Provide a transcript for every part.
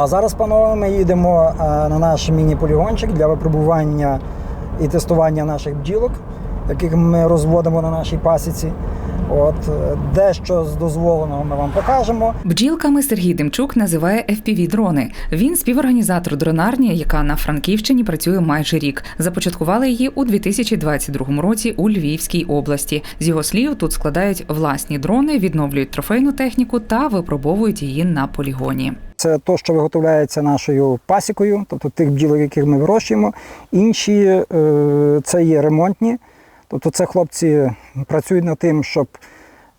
А зараз, панове, ми їдемо е, на наш міні-полігончик для випробування і тестування наших бджілок, яких ми розводимо на нашій пасіці. От е, дещо з дозволеного ми вам покажемо. Бджілками Сергій Демчук називає fpv дрони. Він співорганізатор дронарні, яка на Франківщині працює майже рік. Започаткували її у 2022 році у Львівській області. З його слів, тут складають власні дрони, відновлюють трофейну техніку та випробовують її на полігоні. Це то, що виготовляється нашою пасікою, тобто тих бджілок, яких ми вирощуємо. Інші е, це є ремонтні. Тобто це хлопці працюють над тим, щоб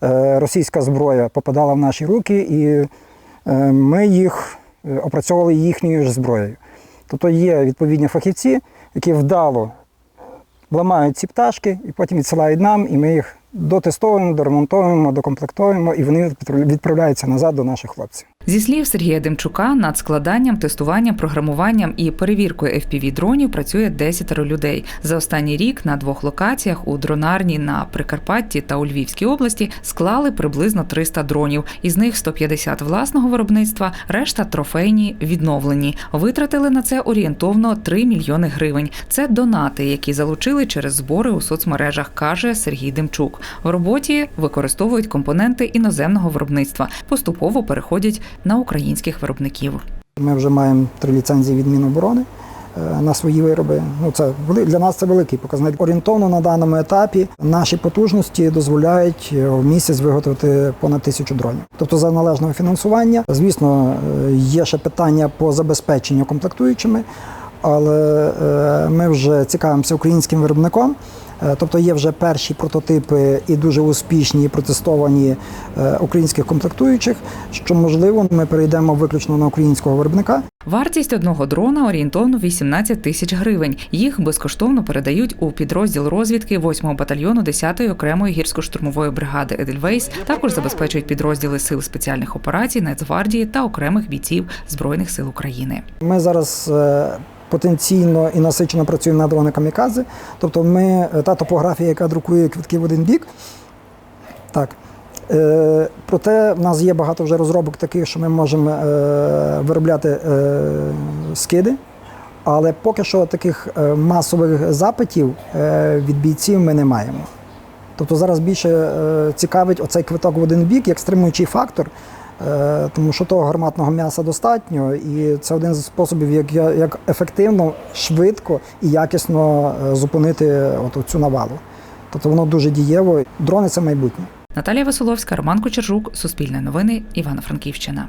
е, російська зброя попадала в наші руки, і е, ми їх е, опрацьовували їхньою ж зброєю. Тобто є відповідні фахівці, які вдало ламають ці пташки і потім відсилають нам, і ми їх дотестовуємо, доремонтуємо, докомплектуємо, і вони відправляються назад до наших хлопців. Зі слів Сергія Демчука, над складанням, тестуванням, програмуванням і перевіркою fpv дронів працює 10 людей. За останній рік на двох локаціях у дронарні на Прикарпатті та у Львівській області склали приблизно 300 дронів. Із них 150 власного виробництва, решта трофейні відновлені. Витратили на це орієнтовно 3 мільйони гривень. Це донати, які залучили через збори у соцмережах, каже Сергій Демчук. В роботі використовують компоненти іноземного виробництва, поступово переходять на українських виробників. Ми вже маємо три ліцензії від Міноборони е, на свої вироби. Ну це для нас це великий показник. Орієнтовно на даному етапі наші потужності дозволяють е, в місяць виготовити понад тисячу дронів. Тобто за належного фінансування. Звісно, е, є ще питання по забезпеченню комплектуючими, але е, ми вже цікавимося українським виробником. Е, Тобто є вже перші прототипи і дуже успішні і протестовані е, українських комплектуючих, що можливо ми перейдемо виключно на українського виробника. Вартість одного дрона орієнтовно 18 тисяч гривень. Їх безкоштовно передають у підрозділ розвідки 8-го батальйону 10-ї окремої гірсько-штурмової бригади Едельвейс. Також забезпечують підрозділи сил спеціальних операцій, Нацгвардії та окремих бійців збройних сил України. Ми зараз потенційно і насичено працюємо над дрони камікадзе. Тобто, ми е, та топографія, яка друкує квитки в один бік. Так. Е, проте в нас є багато вже розробок таких, що ми можемо е, виробляти е, скиди. Але поки що таких е, масових запитів е, від бійців ми не маємо. Тобто зараз більше цікавить оцей квиток в один бік як стримуючий фактор, тому що того гарматного м'яса достатньо, і це один з способів, як, як ефективно, швидко і якісно е, зупинити от цю навалу. Тобто воно дуже дієво. Дрони це майбутнє. Наталія Василовська, Роман Кочержук, Суспільне новини, Івано-Франківщина.